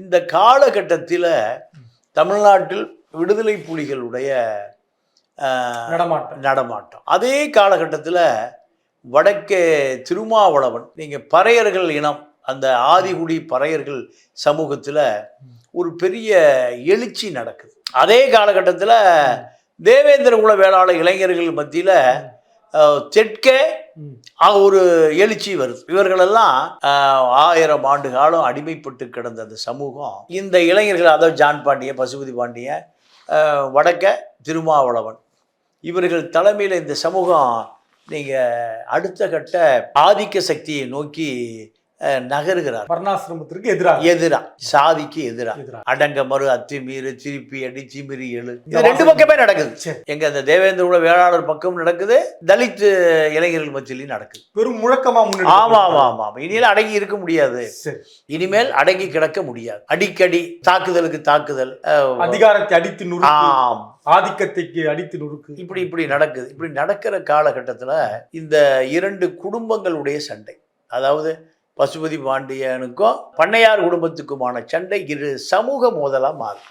இந்த காலகட்டத்தில் தமிழ்நாட்டில் விடுதலை புலிகளுடைய நடமாட்டம். நடமாட்டம். அதே காலகட்டத்தில் வடக்கே திருமாவளவன் நீங்கள் பறையர்கள் இனம் அந்த ஆதிகுடி பறையர்கள் சமூகத்தில் ஒரு பெரிய எழுச்சி நடக்குது. அதே காலகட்டத்தில் தேவேந்திர குல வேளாளர் இளைஞர்கள் மத்தியில் தெற்கே ஒரு எழுச்சி வருது. இவர்களெல்லாம் ஆயிரம் ஆண்டு காலம் அடிமைப்பட்டு கிடந்த அந்த சமூகம். இந்த இளைஞர்கள் அதாவது ஜான் பாண்டிய பசுபதி பாண்டிய வடக்க திருமாவளவன் இவர்கள் தலைமையில் இந்த சமூகம் நீங்கள் அடுத்த கட்ட ஆதிக்க சக்தியை நோக்கி நகருகிறார். வர்ணாசிரமத்திற்கு எதிராக. எதிரா. சாதிக்கு எதிரா. எதிராக அடங்க மறு அத்துமீறு திருப்பி அடி சிமிரி எழு. இது ரெண்டு. பக்கமே நடக்குது. எங்க அந்த தேவேந்திர உள்ள வேளாளர் பக்கம் நடக்குது தலித் இளைஞர்கள் மத்தியிலையும் நடக்குது. பெரும் முழக்கமா ஆமா ஆமா ஆமா இனிமேல் அடங்கி இருக்க முடியாது. இனிமேல் அடங்கி கிடக்க முடியாது. அடிக்கடி தாக்குதலுக்கு தாக்குதல் அதிகாரத்தை அடித்து ஆம். ஆதிக்கத்தைக்கு அடித்து நுறுக்கு. இப்படி இப்படி நடக்குது. இப்படி நடக்கிற காலகட்டத்தில் இந்த இரண்டு குடும்பங்களுடைய சண்டை. அதாவது பசுபதி பாண்டியனுக்கும் பண்ணையார் குடும்பத்துக்குமான சண்டை இரு சமூக மோதலாக மாறும்.